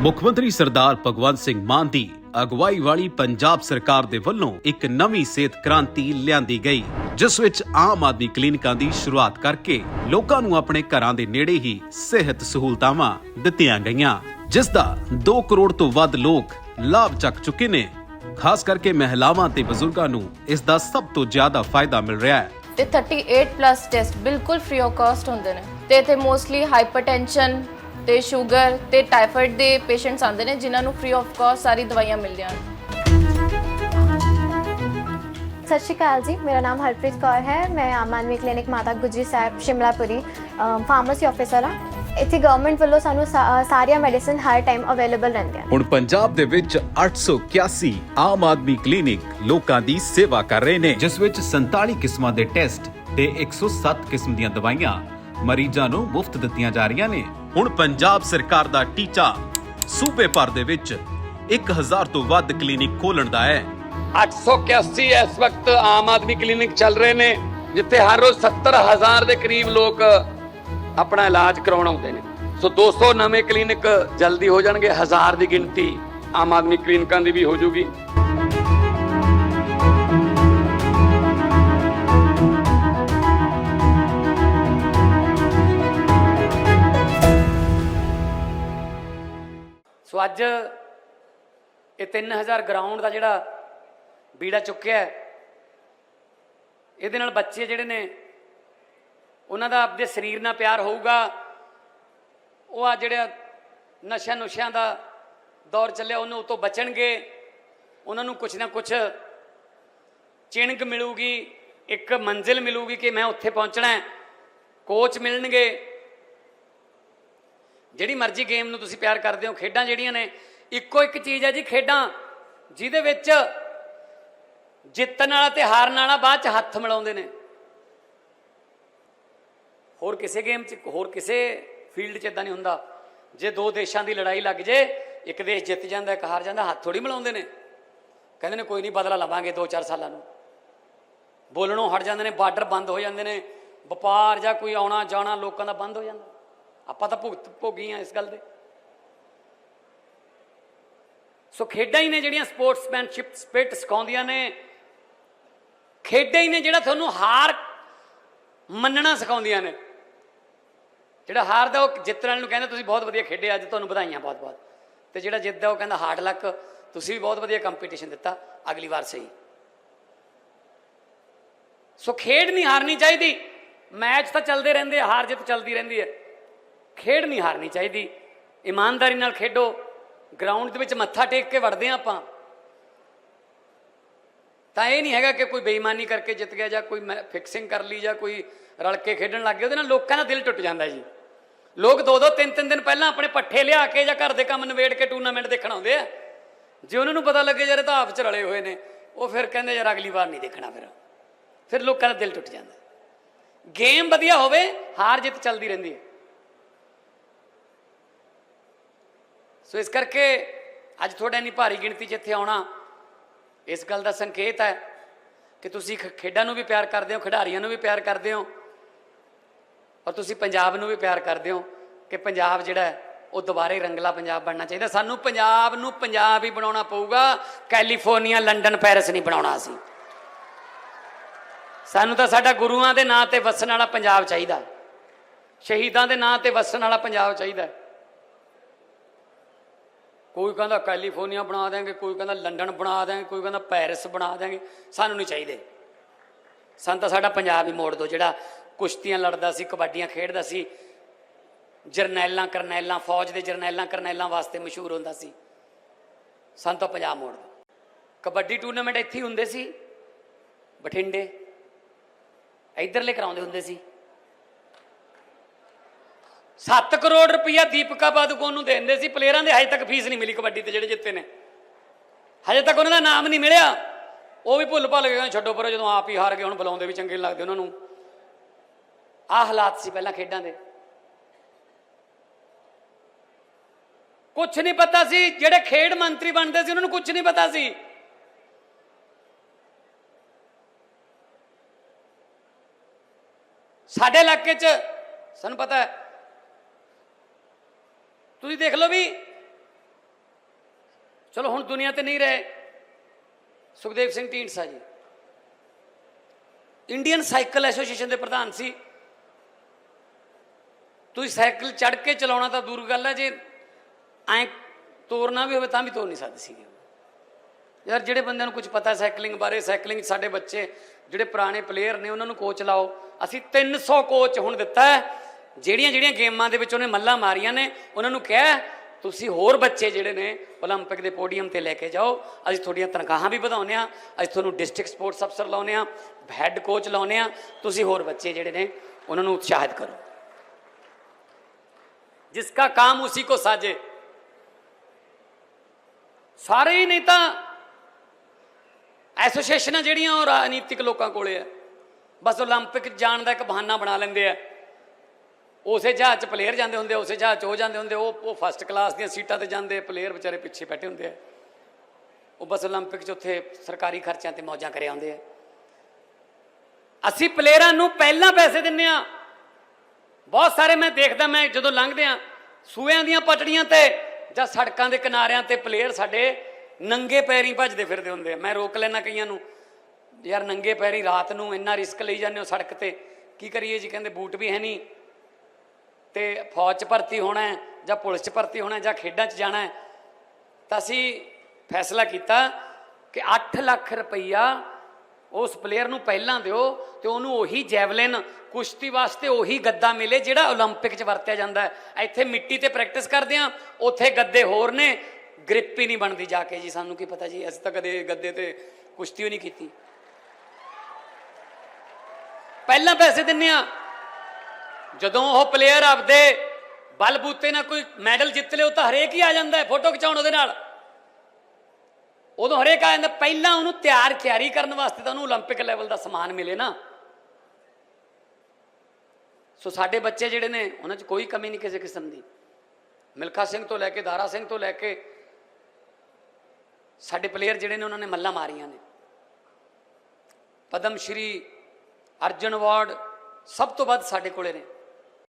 ਮੁੱਖ ਮੰਤਰੀ ਸਰਦਾਰ ਭਗਵੰਤ ਸਿੰਘ ਮਾਨ ਦੀ ਅਗਵਾਈ ਵਾਲੀ ਪੰਜਾਬ ਸਰਕਾਰ ਦੇ ਵੱਲੋਂ ਇੱਕ ਨਵੀਂ ਸਿਹਤ ਕ੍ਰਾਂਤੀ ਲਿਆਂਦੀ ਗਈ, ਜਿਸ ਵਿੱਚ ਆਮ ਆਦਮੀ ਕਲੀਨਿਕਾਂ ਦੀ ਸ਼ੁਰੂਆਤ ਕਰਕੇ ਲੋਕਾਂ ਨੂੰ ਆਪਣੇ ਘਰਾਂ ਦੇ ਨੇੜੇ ਹੀ ਸਿਹਤ ਸਹੂਲਤਾਵਾਂ ਦਿੱਤੀਆਂ ਗਈਆਂ, ਜਿਸ ਦਾ 2 ਕਰੋੜ ਤੋਂ ਵੱਧ ਲੋਕ ਲਾਭ ਚੱਕ ਚੁੱਕੇ ਨੇ। ਖਾਸ ਕਰਕੇ ਮਹਿਲਾਵਾਂ ਤੇ ਬਜ਼ੁਰਗਾਂ ਨੂੰ ਇਸ ਦਾ ਸਭ ਤੋਂ ਜ਼ਿਆਦਾ ਫਾਇਦਾ ਮਿਲ ਰਿਹਾ ਹੈ। ਤੇ 38 ਪਲੱਸ ਟੈਸਟ ਬਿਲਕੁਲ ਫ੍ਰੀ ਆਫ ਕਾਸਟ ਹੁੰਦੇ ਨੇ। ਤੇ ਇੱਥੇ ਮੋਸਟਲੀ ਹਾਈਪਰਟੈਂਸ਼ਨ ਤੇ ਸ਼ੂਗਰ ਤੇ ਟਾਈਫਾਇਡ ਦੇ ਪੇਸ਼ੈਂਟਸ ਆਉਂਦੇ ਨੇ ਜਿਨ੍ਹਾਂ ਨੂੰ ਫ੍ਰੀ ਆਫ ਕਾਸਟ ਸਾਰੀ ਦਵਾਈਆਂ ਮਿਲਦੀਆਂ ਨੇ ਸਤਿ ਸ਼੍ਰੀ ਅਕਾਲ ਜੀ ਮੇਰਾ ਨਾਮ ਹਰਪ੍ਰੀਤ ਕੌਰ ਹੈ। ਮੈਂ Aam Aadmi clinic Mata Gujri Sahib Shimlapuri pharmacy officer ਹਾਂ। ਇੱਥੇ ਗਵਰਨਮੈਂਟ ਵੱਲੋਂ ਸਾਨੂੰ ਸਾਰੀਆਂ ਮੈਡੀਸਿਨ ਹਰ ਟਾਈਮ ਅਵੇਲੇਬਲ ਰਹਿੰਦੀਆਂ ਹੁਣ ਪੰਜਾਬ ਦੇ ਵਿੱਚ 881 ਆਮ ਆਦਮੀ ਕਲੀਨਿਕ ਲੋਕਾਂ ਦੀ ਸੇਵਾ ਕਰ ਰਹੇ ਨੇ। ਜਿਸ ਵਿੱਚ 47 ਕਿਸਮਾਂ ਦੇ ਟੈਸਟ ਤੇ 107 ਕਿਸਮ ਦੀਆਂ ਦਵਾਈਆਂ ਮਰੀਜ਼ਾਂ ਨੂੰ ਮੁਫਤ ਦਿੱਤੀਆਂ ਜਾ ਰਹੀਆਂ ਨੇ। ਹੁਣ ਪੰਜਾਬ ਸਰਕਾਰ ਦਾ ਟੀਚਾ ਸੂਬੇ ਭਰ ਦੇ ਵਿੱਚ 1000 ਤੋਂ ਵੱਧ ਕਲੀਨਿਕ ਖੋਲਣ ਦਾ ਹੈ। 881 ਇਸ ਵਕਤ ਆਮ ਆਦਮੀ ਕਲੀਨਿਕ ਚੱਲ ਰਹੇ ਨੇ, ਜਿੱਥੇ ਹਰ ਰੋਜ਼ 70000 ਦੇ ਕਰੀਬ ਲੋਕ ਆਪਣਾ ਇਲਾਜ ਕਰਾਉਣ ਆਉਂਦੇ ਨੇ। ਸੋ 200 ਨਵੇਂ ਕਲੀਨਿਕ ਜਲਦੀ ਹੋ ਜਾਣਗੇ, ਹਜ਼ਾਰ ਦੀ ਗਿਣਤੀ ਆਮ ਆਦਮੀ ਕਲੀਨਿਕਾਂ ਦੀ ਵੀ ਹੋ ਜੂਗੀ ਸੋ ਅੱਜ ਇਹ 3000 ਗਰਾਊਂਡ ਦਾ ਜਿਹੜਾ ਬੀੜਾ ਚੁੱਕਿਆ ਇਹਦੇ ਨਾਲ ਬੱਚੇ ਜਿਹੜੇ ਨੇ, ਉਹਨਾਂ ਦਾ ਆਪਦੇ ਸਰੀਰ ਨਾਲ ਪਿਆਰ ਹੋਊਗਾ। ਉਹ ਆ ਜਿਹੜਾ ਨਸ਼ਾ ਨੁਸ਼ਿਆਂ ਦਾ ਦੌਰ ਚੱਲਿਆ, ਉਹਨੂੰ ਤੋਂ ਬਚਣਗੇ। ਉਹਨਾਂ ਨੂੰ ਕੁਛ ਨਾ ਕੁਛ ਚਿਣਗ ਮਿਲੂਗੀ, ਇੱਕ ਮੰਜ਼ਿਲ ਮਿਲੂਗੀ ਕਿ ਮੈਂ ਉੱਥੇ ਪਹੁੰਚਣਾ ਹੈ। ਕੋਚ ਮਿਲਣਗੇ। ਜਿਹੜੀ ਮਰਜ਼ੀ ਗੇਮ ਨੂੰ ਤੁਸੀਂ ਪਿਆਰ ਕਰਦੇ ਹੋ, ਖੇਡਾਂ ਜਿਹੜੀਆਂ ਨੇ, ਇੱਕੋ ਇੱਕ ਚੀਜ਼ ਹੈ ਜੀ, ਖੇਡਾਂ, ਜਿਹਦੇ ਵਿੱਚ ਜਿੱਤਣ ਵਾਲਾ ਤੇ ਹਾਰਨ ਵਾਲਾ ਬਾਅਦ ਚ ਹੱਥ ਮਿਲਾਉਂਦੇ ਨੇ। ਹੋਰ ਕਿਸੇ ਗੇਮ 'ਚ, ਹੋਰ ਕਿਸੇ ਫੀਲਡ 'ਚ ਇਦਾਂ ਨਹੀਂ ਹੁੰਦਾ। ਜੇ ਦੋ ਦੇਸ਼ਾਂ ਦੀ ਲੜਾਈ ਲੱਗ ਜੇ, ਇੱਕ ਦੇਸ਼ ਜਿੱਤ ਜਾਂਦਾ, ਇੱਕ ਹਾਰ ਜਾਂਦਾ, ਹੱਥ ਥੋੜੀ ਮਿਲਾਉਂਦੇ ਨੇ। ਕਹਿੰਦੇ ਨੇ, ਕੋਈ ਨਹੀਂ, ਬਦਲਾ ਲਵਾਂਗੇ 2-4 ਸਾਲਾਂ ਨੂੰ। ਬੋਲਣੋਂ ਹਟ ਜਾਂਦੇ ਨੇ, ਬਾਰਡਰ ਬੰਦ ਹੋ ਜਾਂਦੇ ਨੇ, ਵਪਾਰ ਜਾਂ ਕੋਈ ਆਉਣਾ ਜਾਣਾ ਲੋਕਾਂ ਦਾ ਬੰਦ ਹੋ ਜਾਂਦਾ। ਆਪਾਂ ਤਾਂ ਭੁਗਤ ਭੋਗੀ ਆ ਇਸ ਗੱਲ ਦੇ। ਸੋ ਖੇਡਾਂ ਹੀ ਨੇ ਜਿਹੜੀਆਂ ਸਪੋਰਟਸਮੈਨਸ਼ਿਪ ਸਪਿਰਿਟ ਸਿਖਾਉਂਦੀਆਂ ਨੇ। ਖੇਡਾਂ ਹੀ ਨੇ ਜਿਹੜਾ ਤੁਹਾਨੂੰ ਹਾਰ ਮੰਨਣਾ ਸਿਖਾਉਂਦੀਆਂ ਨੇ। ਜਿਹੜਾ ਹਾਰਦਾ ਉਹ ਜਿੱਤਣ ਵਾਲੇ ਨੂੰ ਕਹਿੰਦਾ ਤੁਸੀਂ ਬਹੁਤ ਵਧੀਆ ਖੇਡੇ, ਅੱਜ ਤੁਹਾਨੂੰ ਵਧਾਈਆਂ ਬਹੁਤ ਬਹੁਤ ਤੇ ਜਿਹੜਾ ਜਿੱਤਦਾ ਉਹ ਕਹਿੰਦਾ ਹਾਰਡ ਲੱਕ ਤੁਸੀਂ ਵੀ ਬਹੁਤ ਵਧੀਆ ਕੰਪੀਟੀਸ਼ਨ ਦਿੱਤਾ, ਅਗਲੀ ਵਾਰ ਸਹੀ। ਸੋ ਖੇਡ ਨਹੀਂ ਹਾਰਨੀ ਚਾਹੀਦੀ। ਮੈਚ ਤਾਂ ਚੱਲਦੇ ਰਹਿੰਦੇ ਹਾਰ ਜਿੱਤ ਚੱਲਦੀ ਰਹਿੰਦੀ ਹੈ। ਖੇਡ ਨਹੀਂ ਹਾਰਨੀ ਚਾਹੀਦੀ। ਇਮਾਨਦਾਰੀ ਨਾਲ ਖੇਡੋ। ਗਰਾਊਂਡ ਦੇ ਵਿੱਚ ਮੱਥਾ ਟੇਕ ਕੇ ਵੜਦੇ ਆ ਆਪਾਂ। ਤਾਂ ਇਹ ਨਹੀਂ ਹੈਗਾ ਕਿ ਕੋਈ ਬੇਈਮਾਨੀ ਕਰਕੇ ਜਿੱਤ ਗਿਆ ਜਾਂ ਕੋਈ ਫਿਕਸਿੰਗ ਕਰ ਲਈ ਜਾਂ ਕੋਈ ਰਲ ਕੇ ਖੇਡਣ ਲੱਗ ਗਿਆ। ਉਹਦੇ ਨਾਲ ਲੋਕਾਂ ਦਾ ਦਿਲ ਟੁੱਟ ਜਾਂਦਾ ਜੀ। ਲੋਕ ਦੋ ਦੋ, ਤਿੰਨ ਤਿੰਨ ਦਿਨ ਪਹਿਲਾਂ ਆਪਣੇ ਪੱਠੇ ਲਿਆ ਕੇ ਜਾਂ ਘਰ ਦੇ ਕੰਮ ਨਵੇੜ ਕੇ ਟੂਰਨਾਮੈਂਟ ਦੇਖਣ ਆਉਂਦੇ ਆ। ਜੇ ਉਹਨਾਂ ਨੂੰ ਪਤਾ ਲੱਗੇ ਯਾਰ ਇਹ ਤਾਂ ਆਪ ਚ ਰਲੇ ਹੋਏ ਨੇ, ਉਹ ਫਿਰ ਕਹਿੰਦੇ ਯਾਰ ਅਗਲੀ ਵਾਰ ਨਹੀਂ ਦੇਖਣਾ ਫਿਰ। ਫਿਰ ਲੋਕਾਂ ਦਾ ਦਿਲ ਟੁੱਟ ਜਾਂਦਾ। ਗੇਮ ਵਧੀਆ ਹੋਵੇ, ਹਾਰ ਜਿੱਤ ਚੱਲਦੀ ਰਹਿੰਦੀ ਹੈ। ਸੋ ਇਸ ਕਰਕੇ ਅੱਜ ਤੁਹਾਡਾ ਇੰਨੀ ਭਾਰੀ ਗਿਣਤੀ 'ਚ ਇੱਥੇ ਆਉਣਾ, ਇਸ ਗੱਲ ਦਾ ਸੰਕੇਤ ਹੈ ਕਿ ਤੁਸੀਂ ਖ- ਖੇਡਾਂ ਨੂੰ ਵੀ ਪਿਆਰ ਕਰਦੇ ਹੋ, ਖਿਡਾਰੀਆਂ ਨੂੰ ਵੀ ਪਿਆਰ ਕਰਦੇ ਹੋ ਔਰ ਤੁਸੀਂ ਪੰਜਾਬ ਨੂੰ ਵੀ ਪਿਆਰ ਕਰਦੇ ਹੋ ਕਿ ਪੰਜਾਬ ਜਿਹੜਾ ਉਹ ਦੁਬਾਰੇ ਰੰਗਲਾ ਪੰਜਾਬ ਬਣਨਾ ਚਾਹੀਦਾ। ਸਾਨੂੰ ਪੰਜਾਬ ਨੂੰ ਪੰਜਾਬ ਹੀ ਬਣਾਉਣਾ ਪਊਗਾ। ਕੈਲੀਫੋਰਨੀਆ, ਲੰਡਨ, ਪੈਰਿਸ ਨਹੀਂ ਬਣਾਉਣਾ ਅਸੀਂ। ਸਾਨੂੰ ਤਾਂ ਸਾਡਾ ਗੁਰੂਆਂ ਦੇ ਨਾਂ ਤੇ ਵਸਣ ਵਾਲਾ ਪੰਜਾਬ ਚਾਹੀਦਾ। ਸ਼ਹੀਦਾਂ ਦੇ ਨਾਂ ਤੇ ਵਸਣ ਵਾਲਾ ਪੰਜਾਬ ਚਾਹੀਦਾ। ਕੋਈ ਕਹਿੰਦਾ ਕੈਲੀਫੋਰਨੀਆ ਬਣਾ ਦੇਾਂਗੇ ਕੋਈ ਕਹਿੰਦਾ ਲੰਡਨ ਬਣਾ ਦੇਾਂਗੇ ਕੋਈ ਕਹਿੰਦਾ ਪੈਰਿਸ ਬਣਾ ਦੇਾਂਗੇ ਸਾਨੂੰ ਨਹੀਂ ਚਾਹੀਦੇ। ਸਾਨੂੰ ਤਾਂ ਸਾਡਾ ਪੰਜਾਬ ਹੀ ਮੋੜ ਦਿਓ। ਜਿਹੜਾ ਕੁਸ਼ਤੀਆਂ ਲੜਦਾ ਸੀ, ਕਬੱਡੀਆਂ ਖੇਡਦਾ ਸੀ, ਜਰਨੈਲਾਂ ਕਰਨੈਲਾਂ, ਫੌਜ ਦੇ ਜਰਨੈਲਾਂ ਕਰਨੈਲਾਂ ਵਾਸਤੇ ਮਸ਼ਹੂਰ ਹੁੰਦਾ ਸੀ। ਸਾਨੂੰ ਤਾਂ ਪੰਜਾਬ ਮੋੜ ਦਿਓ। ਕਬੱਡੀ ਟੂਰਨਾਮੈਂਟ ਇੱਥੇ ਹੀ ਹੁੰਦੇ ਸੀ, ਬਠਿੰਡੇ। ਇੱਧਰਲੇ ਕਰਾਉਂਦੇ ਹੁੰਦੇ ਸੀ। 7 ਕਰੋੜ ਰੁਪਇਆ ਦੀਪਕਾ ਪਾਦੂਕੋਨ ਨੂੰ ਦਿੰਦੇ ਸੀ, ਪਲੇਅਰਾਂ ਦੇ ਹਜੇ ਤੱਕ ਫੀਸ ਨਹੀਂ ਮਿਲੀ ਕਬੱਡੀ ਤੇ ਜਿਹੜੇ ਜਿੱਤੇ ਨੇ। ਹਜੇ ਤੱਕ ਉਹਨਾਂ ਦਾ ਨਾਮ ਨਹੀਂ ਮਿਲਿਆ। ਉਹ ਵੀ ਭੁੱਲ ਭੱਲ ਗਏ ਕਹਿੰਦੇ ਛੱਡੋ ਪਰੋ, ਜਦੋਂ ਆਪ ਹੀ ਹਾਰ ਗਏ, ਹੁਣ ਬੁਲਾਉਂਦੇ ਵੀ ਚੰਗੇ ਲੱਗਦੇ ਉਹਨਾਂ ਨੂੰ। ਆਹ ਹਾਲਾਤ ਸੀ ਪਹਿਲਾਂ ਖੇਡਾਂ ਦੇ। ਕੁਝ ਨਹੀਂ ਪਤਾ ਸੀ, ਜਿਹੜੇ ਖੇਡ ਮੰਤਰੀ ਬਣਦੇ ਸੀ, ਉਹਨਾਂ ਨੂੰ ਕੁਝ ਨਹੀਂ ਪਤਾ ਸੀ। ਸਾਡੇ ਇਲਾਕੇ 'ਚ, ਸਾਨੂੰ ਪਤਾ ਹੈ ਤੁਸੀਂ ਦੇਖ ਲਓ ਵੀ। ਚਲੋ, ਹੁਣ ਦੁਨੀਆ ਤੇ ਨਹੀਂ ਰਹੇ। ਸੁਖਦੇਵ ਸਿੰਘ ਢੀਂਡਸਾ ਜੀ। ਇੰਡੀਅਨ ਸਾਈਕਲ ਐਸੋਸੀਏਸ਼ਨ ਦੇ ਪ੍ਰਧਾਨ ਸੀ। ਤੁਸੀਂ ਸਾਈਕਲ ਚੜ ਕੇ ਚਲਾਉਣਾ ਤਾਂ ਦੂਰ ਗੱਲ ਹੈ ਜੇ ਐ ਤੋਰਨਾ ਵੀ ਹੋਵੇ ਤਾਂ ਵੀ ਤੋਰ ਨਹੀਂ ਸਕਦੇ ਸੀਗੇ। ਯਾਰ, ਜਿਹੜੇ ਬੰਦਿਆਂ ਨੂੰ ਕੁਝ ਪਤਾ ਸਾਈਕਲਿੰਗ ਬਾਰੇ, ਸਾਈਕਲਿੰਗ ਸਾਡੇ ਬੱਚੇ, ਜਿਹੜੇ ਪੁਰਾਣੇ ਪਲੇਅਰ ਨੇ, ਉਹਨਾਂ ਨੂੰ ਕੋਚ ਲਾਓ। ਅਸੀਂ 300 ਕੋਚ ਹੁਣ ਦਿੱਤਾ ਹੈ। ਜਿਹੜੀਆਂ ਜਿਹੜੀਆਂ ਗੇਮਾਂ ਦੇ ਵਿੱਚ ਉਹਨੇ ਮੱਲਾ ਮਾਰੀਆਂ ਨੇ, ਉਹਨਾਂ ਨੂੰ ਕਿਹਾ, ਤੁਸੀਂ ਹੋਰ ਬੱਚੇ ਜਿਹੜੇ ਨੇ 올림픽 ਦੇ ਪੋਡੀਅਮ ਤੇ ਲੈ ਕੇ ਜਾਓ। ਅਸੀਂ ਤੁਹਾਡੀਆਂ ਤਨਖਾਹਾਂ ਵੀ ਵਧਾਉਨੇ ਆ ਅਸੀਂ ਤੁਹਾਨੂੰ ਡਿਸਟ੍ਰਿਕਟ ਸਪੋਰਟਸ ਅਫਸਰ ਲਾਉਨੇ ਆ ਹੈੱਡ ਕੋਚ ਲਾਉਨੇ ਆ ਤੁਸੀਂ ਹੋਰ ਬੱਚੇ ਜਿਹੜੇ ਨੇ, ਉਹਨਾਂ ਨੂੰ ਉਤਸ਼ਾਹਿਤ ਕਰੋ। ਜਿਸ ਦਾ ਕੰਮ ਉਸੇ ਕੋ ਸਾਜੇ। ਸਾਰੇ ਹੀ ਨਹੀਂ ਤਾਂ ਐਸੋਸੀਏਸ਼ਨਾਂ ਜਿਹੜੀਆਂ ਉਹ ਰਾਜਨੀਤਿਕ ਲੋਕਾਂ ਕੋਲੇ ਆ। ਬਸ 올림픽 ਜਾਣ ਦਾ ਇੱਕ ਬਹਾਨਾ ਬਣਾ ਲੈਂਦੇ ਆ। ਉਸੇ ਜਹਾਜ਼ 'ਚ ਪਲੇਅਰ ਜਾਂਦੇ ਹੁੰਦੇ ਆ, ਉਸੇ ਜਹਾਜ਼ 'ਚ ਹੋ ਜਾਂਦੇ ਹੁੰਦੇ ਉਹ ਉਹ ਫਸਟ ਕਲਾਸ ਦੀਆਂ ਸੀਟਾਂ ਤੇ ਜਾਂਦੇ ਪਲੇਅਰ ਵਿਚਾਰੇ ਪਿੱਛੇ ਬੈਠੇ ਹੁੰਦੇ ਆ ਉਹ ਬਸ 올림픽 'ਚ ਉੱਥੇ ਸਰਕਾਰੀ ਖਰਚਿਆਂ ਤੇ ਮੌਜਾਂ ਕਰੇ ਆਉਂਦੇ ਆ ਅਸੀਂ ਪਲੇਅਰਾਂ ਨੂੰ ਪਹਿਲਾਂ ਪੈਸੇ ਦਿੰਨੇ ਆ ਬਹੁਤ ਸਾਰੇ ਮੈਂ ਦੇਖਦਾ ਮੈਂ ਜਦੋਂ ਲੰਘਦੇ ਆ ਸੂਇਆਂ ਦੀਆਂ ਪਟੜੀਆਂ ਤੇ ਜਾਂ ਸੜਕਾਂ ਦੇ ਕਿਨਾਰਿਆਂ ਤੇ ਪਲੇਅਰ ਸਾਡੇ ਨੰਗੇ ਪੈਰੀਂ ਭੱਜਦੇ ਫਿਰਦੇ ਹੁੰਦੇ ਆ ਮੈਂ ਰੋਕ ਲੈਣਾ ਕਈਆਂ ਨੂੰ ਯਾਰ ਨੰਗੇ ਪੈਰੀਂ ਰਾਤ ਨੂੰ ਇੰਨਾ ਰਿਸਕ ਲਈ ਜਾਂਦੇ ਹੋ ਸੜਕ ਤੇ ਕੀ ਕਰੀਏ ਜੀ ਕਹਿੰਦੇ ਬੂਟ ਵੀ ਹੈ ਨਹੀਂ ਤੇ ਫੌਜ 'ਚ ਭਰਤੀ ਹੋਣਾ ਹੈ ਜਾਂ ਪੁਲਿਸ 'ਚ ਭਰਤੀ ਹੋਣਾ ਹੈ ਜਾਂ ਖੇਡਾਂ 'ਚ ਜਾਣਾ ਹੈ ਤਾਂ ਅਸੀਂ ਫੈਸਲਾ ਕੀਤਾ ਕਿ 8 ਲੱਖ ਰੁਪਈਆ ਉਸ ਪਲੇਅਰ ਨੂੰ ਪਹਿਲਾਂ ਦਿਓ ਤੇ ਉਹਨੂੰ ਉਹੀ ਜੈਵਲਿਨ ਕੁਸ਼ਤੀ ਵਾਸਤੇ ਉਹੀ ਗੱਦਾ ਮਿਲੇ ਜਿਹੜਾ 올림픽 'ਚ ਵਰਤਿਆ ਜਾਂਦਾ ਹੈ ਇੱਥੇ ਮਿੱਟੀ ਤੇ ਪ੍ਰੈਕਟਿਸ ਕਰਦੇ ਆ ਉੱਥੇ ਗੱਦੇ ਹੋਰ ਨੇ ਗ੍ਰਿਪ ਹੀ ਨਹੀਂ ਬਣਦੀ ਜਾ ਕੇ ਜੀ ਸਾਨੂੰ ਕੀ ਪਤਾ ਜੀ ਅਸੀਂ ਤਾਂ ਕਦੇ ਗੱਦੇ ਤੇ ਕੁਸ਼ਤੀ ਹੀ ਨਹੀਂ ਕੀਤੀ ਪਹਿਲਾਂ ਪੈਸੇ ਦਿੰਨੇ ਆ ਜਦੋਂ ਉਹ ਪਲੇਅਰ ਆਪਦੇ ਬਲਬੂਤੇ ਨਾਲ ਕੋਈ ਮੈਡਲ ਜਿੱਤ ਲਿਓ ਤਾਂ ਹਰੇਕ ਹੀ ਆ ਜਾਂਦਾ ਹੈ ਫੋਟੋ ਖਿਚਾਉਣ ਉਹਦੇ ਨਾਲ ਉਦੋਂ ਹਰੇਕ ਆ ਜਾਂਦਾ ਪਹਿਲਾਂ ਉਹਨੂੰ ਤਿਆਰ ਤਿਆਰੀ ਕਰਨ ਵਾਸਤੇ ਤਾਂ ਉਹਨੂੰ 올림픽 ਲੈਵਲ ਦਾ ਸਮਾਨ ਮਿਲੇ ਨਾ ਸੋ ਸਾਡੇ ਬੱਚੇ ਜਿਹੜੇ ਨੇ ਉਹਨਾਂ 'ਚ ਕੋਈ ਕਮੀ ਨਹੀਂ ਕਿਸੇ ਕਿਸਮ ਦੀ ਮਿਲਖਾ ਸਿੰਘ ਤੋਂ ਲੈ ਕੇ ਦਾਰਾ ਸਿੰਘ ਤੋਂ ਲੈ ਕੇ ਸਾਡੇ ਪਲੇਅਰ ਜਿਹੜੇ ਨੇ ਉਹਨਾਂ ਨੇ ਮੱਲਾਂ ਮਾਰੀਆਂ ਨੇ ਪਦਮ ਸ਼੍ਰੀ ਅਰਜਨ ਅਵਾਰਡ ਸਭ ਤੋਂ ਵੱਧ ਸਾਡੇ ਕੋਲੇ ਨੇ